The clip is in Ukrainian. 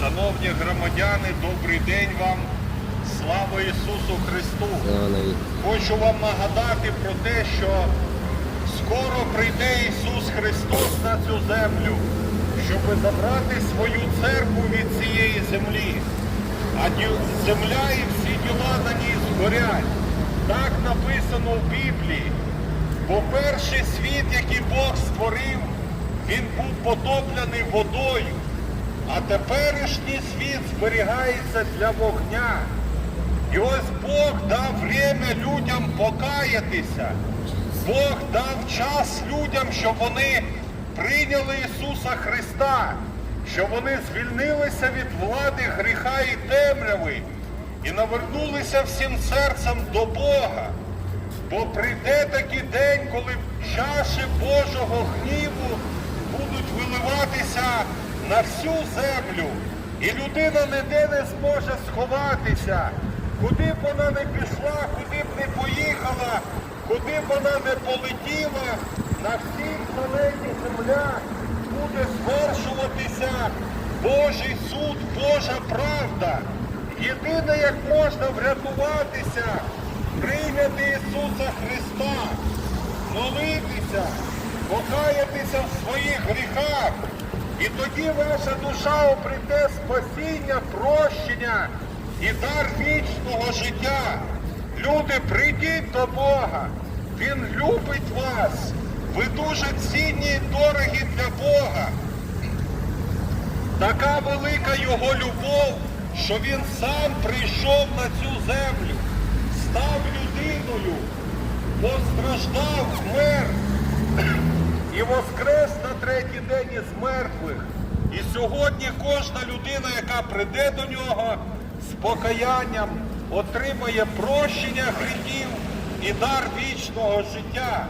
Шановні громадяни, добрий день вам. Слава Ісусу Христу! Хочу вам нагадати про те, що скоро прийде Ісус Христос на цю землю, щоб забрати свою церкву від цієї землі. А земля і всі діла на ній згорять. Так написано в Біблії. Бо перший світ, який Бог створив, він був потоплений водою. А теперішній світ зберігається для вогня. І ось Бог дав время людям покаятися. Бог дав час людям, щоб вони прийняли Ісуса Христа, щоб вони звільнилися від влади гріха і темряви і навернулися всім серцем до Бога. Бо прийде такий день, коли чаші Божого гніву на всю землю, і людина ніде не зможе сховатися. Куди б вона не пішла, куди б не поїхала, куди б вона не полетіла, на всій планеті Земля буде звершуватися Божий суд, Божа правда. Єдине, як можна врятуватися, прийняти Ісуса Христа, молитися, покаятися в своїх гріхах. І тоді ваша душа обрете спасіння, прощення і дар вічного життя. Люди, прийдіть до Бога. Він любить вас. Ви дуже цінні і дорогі для Бога. Така велика його любов, що він сам прийшов на цю землю, став людиною, постраждав, вмер і воскрес на третій день із мертвих. І сьогодні кожна людина, яка прийде до нього з покаянням, отримає прощення гріхів і дар вічного життя.